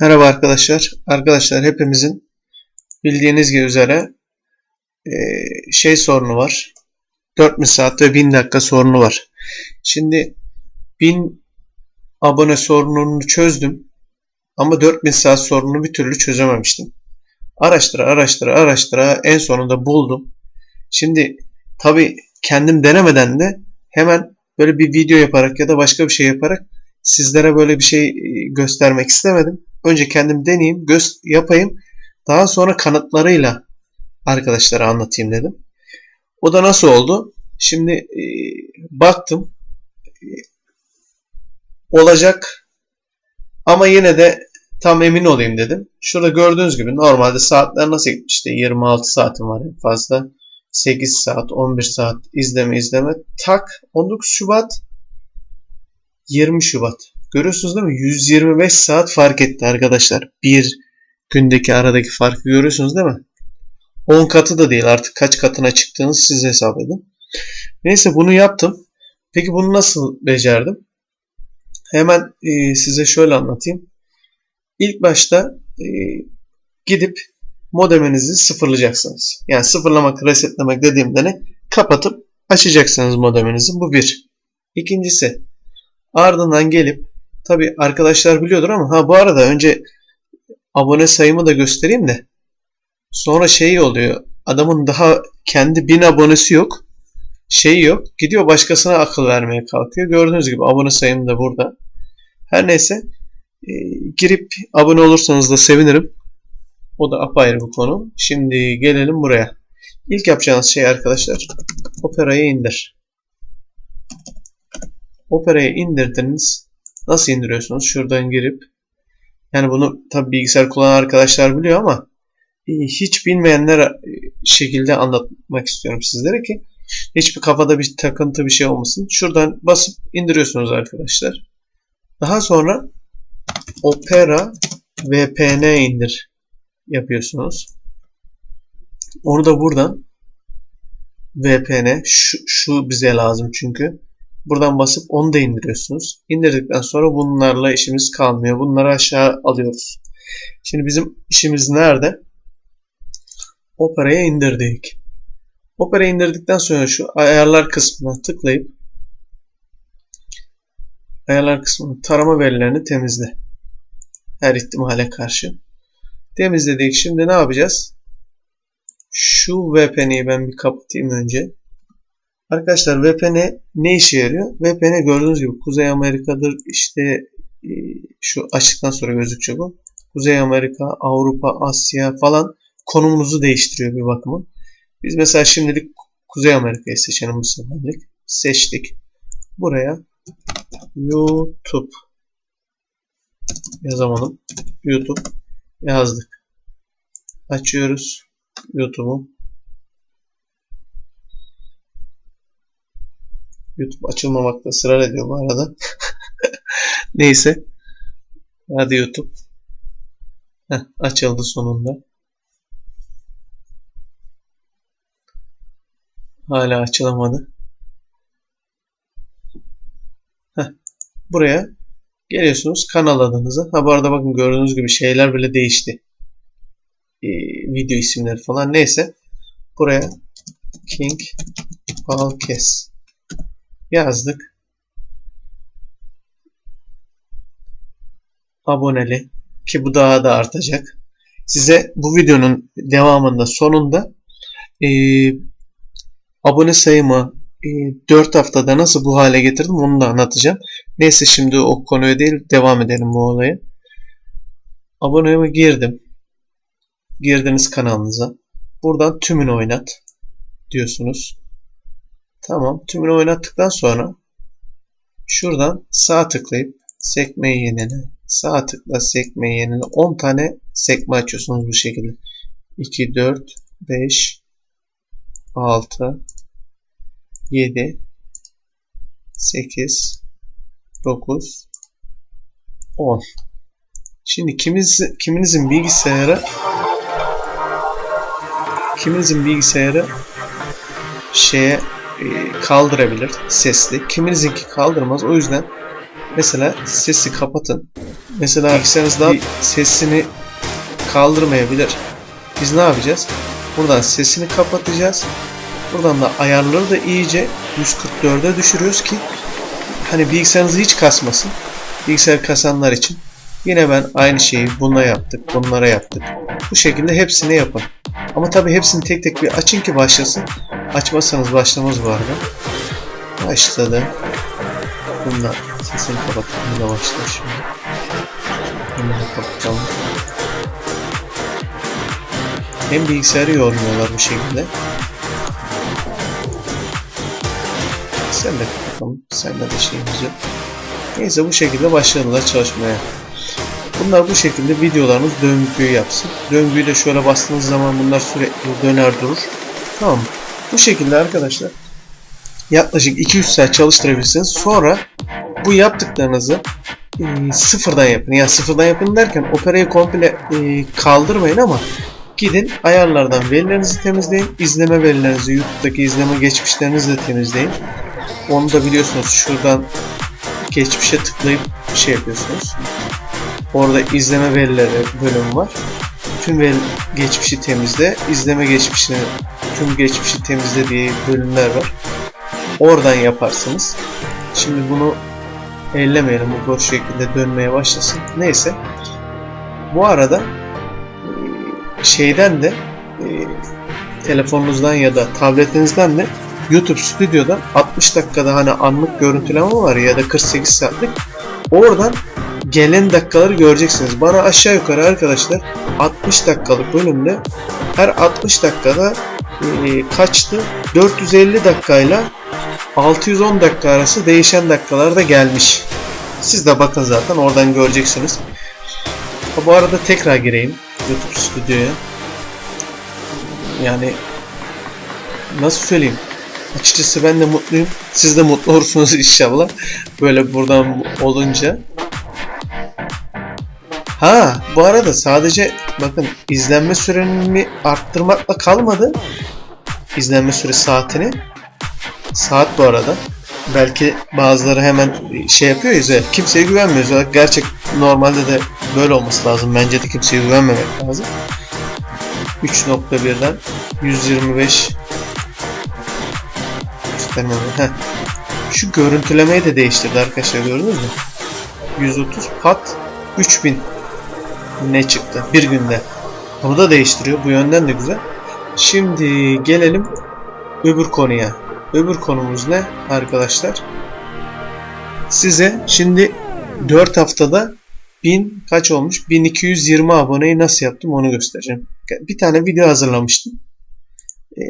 Merhaba arkadaşlar. Arkadaşlar hepimizin bildiğiniz gibi üzere eee, şey sorunu var. 4000 saat ve 1000 dakika sorunu var. Şimdi 1000 abone sorununu çözdüm. Ama 4000 saat sorununu bir türlü çözememiştim. Araştıra araştıra araştıra en sonunda buldum. Şimdi tabi kendim denemeden de hemen böyle bir video yaparak ya da başka bir şey yaparak sizlere böyle bir şey e, göstermek istemedim. Önce kendim deneyeyim, göz yapayım. Daha sonra kanıtlarıyla arkadaşlara anlatayım dedim. O da nasıl oldu? Şimdi e, baktım E, olacak ama yine de tam emin olayım dedim. Şurada gördüğünüz gibi normalde saatler nasıl gitmiş? İşte 26 saatim var en fazla. 8 saat, 11 saat izleme izleme. Tak 19 Şubat 20 Şubat. Görüyorsunuz değil mi? 125 saat fark etti arkadaşlar. Bir gündeki aradaki farkı görüyorsunuz değil mi? 10 katı da değil artık kaç katına çıktığını siz hesap edin. Neyse bunu yaptım. Peki bunu nasıl becerdim? Hemen e, size şöyle anlatayım. İlk başta e, gidip modeminizi sıfırlayacaksınız. Yani sıfırlamak, resetlemek dediğimde ne? Kapatıp açacaksınız modeminizi. Bu bir. İkincisi ardından gelip tabi arkadaşlar biliyordur ama ha bu arada önce abone sayımı da göstereyim de sonra şey oluyor. Adamın daha kendi bin abonesi yok. Şeyi yok. Gidiyor başkasına akıl vermeye kalkıyor. Gördüğünüz gibi abone sayım da burada. Her neyse e, girip abone olursanız da sevinirim. O da apayrı bir konu. Şimdi gelelim buraya. İlk yapacağınız şey arkadaşlar Opera'yı indir. Opera'yı indirdiniz. Nasıl indiriyorsunuz? Şuradan girip yani bunu tabi bilgisayar kullanan arkadaşlar biliyor ama e, hiç bilmeyenler e, şekilde anlatmak istiyorum sizlere ki hiçbir kafada bir takıntı bir şey olmasın. Şuradan basıp indiriyorsunuz arkadaşlar. Daha sonra Opera VPN indir yapıyorsunuz. Onu da buradan VPN şu, şu bize lazım çünkü. Buradan basıp onu da indiriyorsunuz. İndirdikten sonra bunlarla işimiz kalmıyor. Bunları aşağı alıyoruz. Şimdi bizim işimiz nerede? Opera'ya indirdik. Opera'yı indirdikten sonra şu ayarlar kısmına tıklayıp ayarlar kısmının tarama verilerini temizle. Her ihtimale karşı. Temizledik. Şimdi ne yapacağız? Şu VPN'i ben bir kapatayım önce. Arkadaşlar VPN ne işe yarıyor? VPN gördüğünüz gibi Kuzey Amerika'dır. İşte e, şu açtıktan sonra gözükecek o. Kuzey Amerika, Avrupa, Asya falan konumunuzu değiştiriyor bir bakıma. Biz mesela şimdilik Kuzey Amerika'yı seçelim bu seferlik. Seçtik. Buraya YouTube yazamadım. YouTube yazdık. Açıyoruz YouTube'u. YouTube açılmamakta ısrar ediyor bu arada. Neyse. Hadi YouTube. Heh, açıldı sonunda. Hala açılamadı. Heh, buraya geliyorsunuz kanal adınıza. Ha bu arada bakın gördüğünüz gibi şeyler bile değişti. Ee, video isimleri falan neyse. Buraya King Balkes yazdık. Aboneli ki bu daha da artacak. Size bu videonun devamında sonunda e, abone sayımı e, 4 haftada nasıl bu hale getirdim onu da anlatacağım. Neyse şimdi o konuya değil devam edelim bu olaya. Aboneme girdim. Girdiniz kanalınıza. Buradan tümünü oynat diyorsunuz. Tamam. Tümünü oynattıktan sonra şuradan sağ tıklayıp sekme yenile. Sağ tıkla sekme yenile. 10 tane sekme açıyorsunuz bu şekilde. 2, 4, 5, 6, 7, 8, 9, 10. Şimdi kimiz, kiminizin bilgisayarı kiminizin bilgisayarı şeye kaldırabilir sesli. Kiminizinki kaldırmaz. O yüzden Mesela sesi kapatın. Mesela bilgisayarınızda sesini kaldırmayabilir. Biz ne yapacağız? Buradan sesini kapatacağız. Buradan da ayarları da iyice 144'e düşürüyoruz ki hani bilgisayarınızı hiç kasmasın. Bilgisayar kasanlar için. Yine ben aynı şeyi buna yaptık, bunlara yaptık. Bu şekilde hepsini yapın. Ama tabi hepsini tek tek bir açın ki başlasın. Açmazsanız başlamaz bu arada. Başladı. Bununla sesini kapatıp bununla başla şimdi. Da kapatalım. Hem bilgisayarı yormuyorlar bu şekilde. Sen de kapatalım. Sende de şeyimiz yok. Neyse bu şekilde başladılar çalışmaya. Bunlar bu şekilde videolarınız döngüyü yapsın. Döngüyü de şöyle bastığınız zaman bunlar sürekli döner durur. Tamam Bu şekilde arkadaşlar yaklaşık 2-3 saat çalıştırabilirsiniz. Sonra bu yaptıklarınızı e, sıfırdan yapın. Yani sıfırdan yapın derken operayı komple e, kaldırmayın ama gidin ayarlardan verilerinizi temizleyin. izleme verilerinizi YouTube'daki izleme geçmişlerinizi de temizleyin. Onu da biliyorsunuz şuradan geçmişe tıklayıp şey yapıyorsunuz. Orada izleme verileri bölümü var. Tüm veri geçmişi temizle, izleme geçmişini, tüm geçmişi temizle diye bölümler var. Oradan yaparsınız. Şimdi bunu ellemeyelim. Bu boş şekilde dönmeye başlasın. Neyse. Bu arada e, şeyden de e, telefonunuzdan ya da tabletinizden de YouTube Studio'da 60 dakikada hani anlık görüntüleme var ya da 48 saatlik oradan gelen dakikaları göreceksiniz. Bana aşağı yukarı arkadaşlar 60 dakikalık bölümde her 60 dakikada e, kaçtı? 450 dakikayla 610 dakika arası değişen dakikalarda gelmiş. Siz de bakın zaten oradan göreceksiniz. Bu arada tekrar gireyim YouTube stüdyoya. Yani nasıl söyleyeyim? Açıkçası ben de mutluyum. Siz de mutlu olursunuz inşallah. Böyle buradan olunca. Ha bu arada sadece bakın izlenme süremi arttırmakla kalmadı. İzlenme süre saatini. Saat bu arada. Belki bazıları hemen şey yapıyor ya kimseye güvenmiyoruz. Gerçek normalde de böyle olması lazım. Bence de kimseye güvenmemek lazım. 3.1'den 125 göstermem. Heh. Şu görüntülemeyi de değiştirdi arkadaşlar gördünüz mü? 130 pat 3000 ne çıktı bir günde. Bunu da değiştiriyor. Bu yönden de güzel. Şimdi gelelim öbür konuya. Öbür konumuz ne arkadaşlar? Size şimdi 4 haftada 1000 kaç olmuş? 1220 aboneyi nasıl yaptım onu göstereceğim. Bir tane video hazırlamıştım. Ee,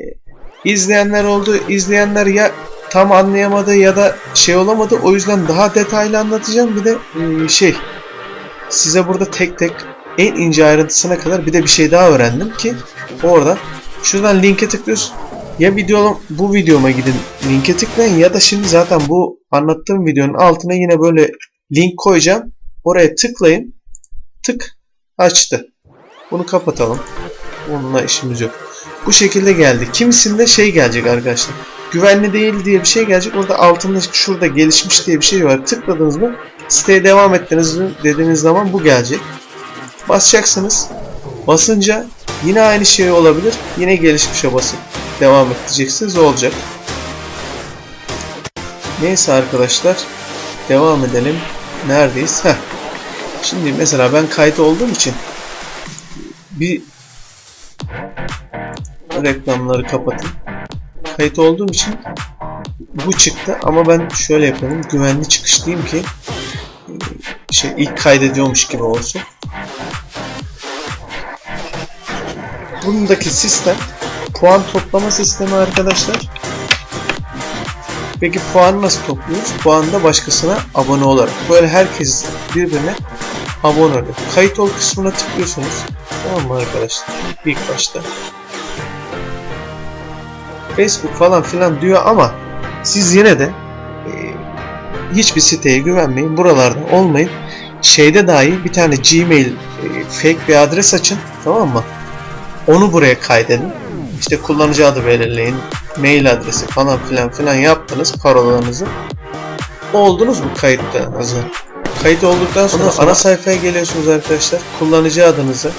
izleyenler oldu. İzleyenler ya tam anlayamadı ya da şey olamadı. O yüzden daha detaylı anlatacağım. Bir de e, şey size burada tek tek en ince ayrıntısına kadar bir de bir şey daha öğrendim ki orada şuradan linke tıklıyorsun. Ya video bu videoma gidin linke tıklayın ya da şimdi zaten bu anlattığım videonun altına yine böyle link koyacağım. Oraya tıklayın. Tık açtı. Bunu kapatalım. Onunla işimiz yok. Bu şekilde geldi. Kimisinde şey gelecek arkadaşlar. Güvenli değil diye bir şey gelecek. Orada altında şurada gelişmiş diye bir şey var. Tıkladınız mı siteye devam ettiniz dediğiniz zaman bu gelecek. Basacaksınız. Basınca yine aynı şey olabilir. Yine gelişmişe basıp devam edeceksiniz. O olacak. Neyse arkadaşlar. Devam edelim. Neredeyiz? Heh. Şimdi mesela ben kayıt olduğum için bir reklamları kapatın. Kayıt olduğum için bu çıktı ama ben şöyle yapalım. Güvenli çıkış diyeyim ki şey ilk kaydediyormuş gibi olsun. Bundaki sistem puan toplama sistemi arkadaşlar. Peki puan nasıl topluyoruz? Puan da başkasına abone olarak. Böyle herkes birbirine abone oluyor. Kayıt ol kısmına tıklıyorsunuz. Tamam mı arkadaşlar? İlk başta. Facebook falan filan diyor ama siz yine de e, hiçbir siteye güvenmeyin. Buralarda olmayın. Şeyde dahi bir tane Gmail e, fake bir adres açın. Tamam mı? Onu buraya kaydedin. İşte kullanıcı adı belirleyin. Mail adresi falan filan filan yaptınız parolanızı. oldunuz mu kayıtta azından? Kayıt olduktan sonra, sonra- ana sayfaya geliyorsunuz arkadaşlar. Kullanıcı adınızı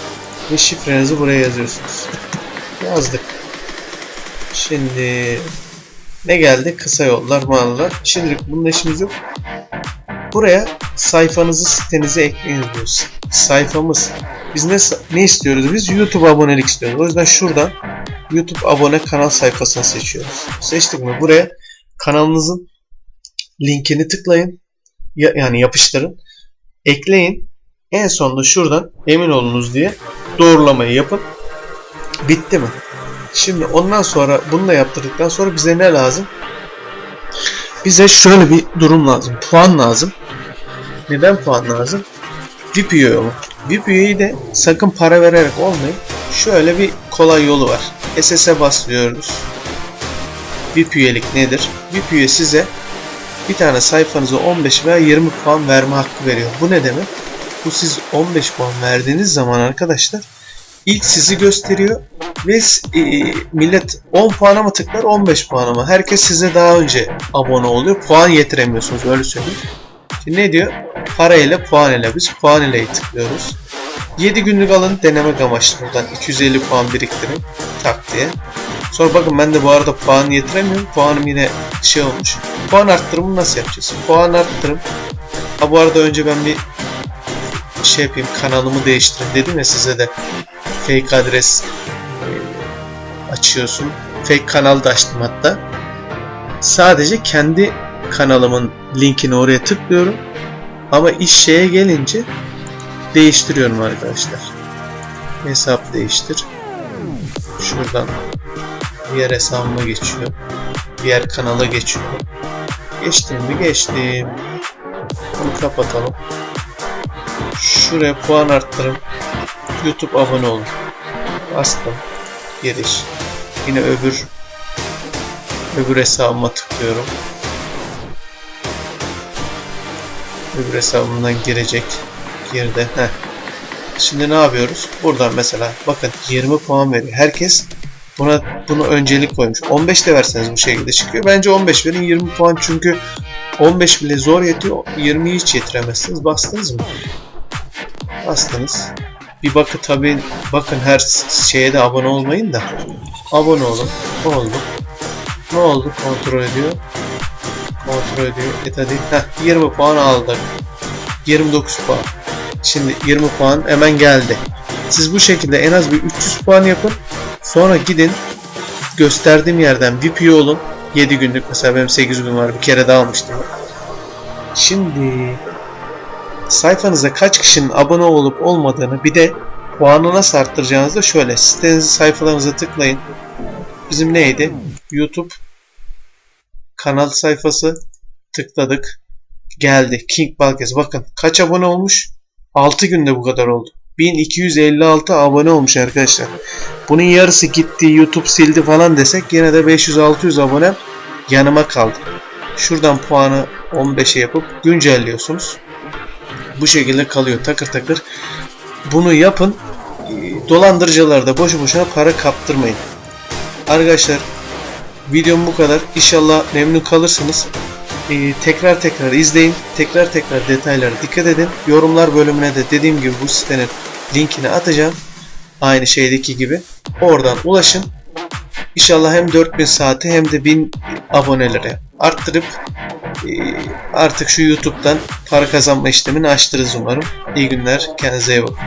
ve şifrenizi buraya yazıyorsunuz. Yazdık. Şimdi ne geldi? Kısa yollar, mağazalar. Şimdilik bunun işimiz yok. Buraya sayfanızı, sitenize ekleyin diyoruz. Sayfamız. Biz ne, ne istiyoruz? Biz YouTube abonelik istiyoruz. O yüzden şuradan YouTube abone kanal sayfasını seçiyoruz. Seçtik mi? Buraya kanalınızın linkini tıklayın. Ya- yani yapıştırın. Ekleyin. En sonunda şuradan emin olunuz diye doğrulamayı yapın. Bitti mi? Şimdi ondan sonra bunu da yaptırdıktan sonra bize ne lazım? Bize şöyle bir durum lazım. Puan lazım. Neden puan lazım? VIP üye mu? De sakın para vererek olmayın. Şöyle bir kolay yolu var. SS'e basıyoruz. VIP üyelik nedir? VIP size bir tane sayfanıza 15 veya 20 puan verme hakkı veriyor. Bu ne demek? Bu siz 15 puan verdiğiniz zaman arkadaşlar ilk sizi gösteriyor ve e, millet 10 puana mı tıklar 15 puana mı? Herkes size daha önce abone oluyor. Puan yetiremiyorsunuz öyle söyleyeyim. Ne diyor? Para ile puan ile biz puan ile'yi tıklıyoruz. 7 günlük alın denemek amaçlı buradan 250 puan biriktirin tak diye. Sonra bakın ben de bu arada puan yetiremiyorum. Puanım yine şey olmuş. Puan arttırımı nasıl yapacağız? Puan arttırım. Ha bu arada önce ben bir şey yapayım kanalımı değiştirin dedim ya size de fake adres e, açıyorsun. Fake kanal da açtım hatta. Sadece kendi kanalımın linkini oraya tıklıyorum. Ama iş şeye gelince değiştiriyorum arkadaşlar. Hesap değiştir. Şuradan diğer hesabıma geçiyor. Diğer kanala geçiyorum. Geçtim mi geçtim. Bunu kapatalım. Şuraya puan arttırın. YouTube abone olun. Bastım. Giriş. Yine öbür öbür hesabıma tıklıyorum. Öbür hesabımdan girecek. Girdi. Heh. Şimdi ne yapıyoruz? Buradan mesela bakın 20 puan veriyor. Herkes buna bunu öncelik koymuş. 15 de verseniz bu şekilde çıkıyor. Bence 15 verin 20 puan çünkü 15 bile zor yetiyor. 20'yi hiç yetiremezsiniz. Bastınız mı? Bastınız. Bir bakın tabi bakın her şeye de abone olmayın da abone olun. Oldu. Ne oldu? Kontrol ediyor. Kontrol ediyor. Et hadi. Heh, 20 puan aldık. 29 puan. Şimdi 20 puan hemen geldi. Siz bu şekilde en az bir 300 puan yapın. Sonra gidin gösterdiğim yerden üye olun. 7 günlük mesela benim 8 gün var. Bir kere daha almıştım. Şimdi sayfanıza kaç kişinin abone olup olmadığını bir de puanı nasıl arttıracağınızı da şöyle sitenizi sayfalarınıza tıklayın. Bizim neydi? YouTube kanal sayfası tıkladık. Geldi. King Balkes. Bakın kaç abone olmuş? 6 günde bu kadar oldu. 1256 abone olmuş arkadaşlar. Bunun yarısı gitti YouTube sildi falan desek yine de 500-600 abone yanıma kaldı. Şuradan puanı 15'e yapıp güncelliyorsunuz. Bu şekilde kalıyor takır takır. Bunu yapın. Dolandırıcılar da boşu boşuna para kaptırmayın. Arkadaşlar videom bu kadar. İnşallah memnun kalırsınız. Ee, tekrar tekrar izleyin. Tekrar tekrar detaylara dikkat edin. Yorumlar bölümüne de dediğim gibi bu sitenin linkini atacağım. Aynı şeydeki gibi. Oradan ulaşın. İnşallah hem 4000 saati hem de 1000 abonelere arttırıp e, artık şu YouTube'dan para kazanma işlemini açtırırız umarım. İyi günler. Kendinize iyi bakın.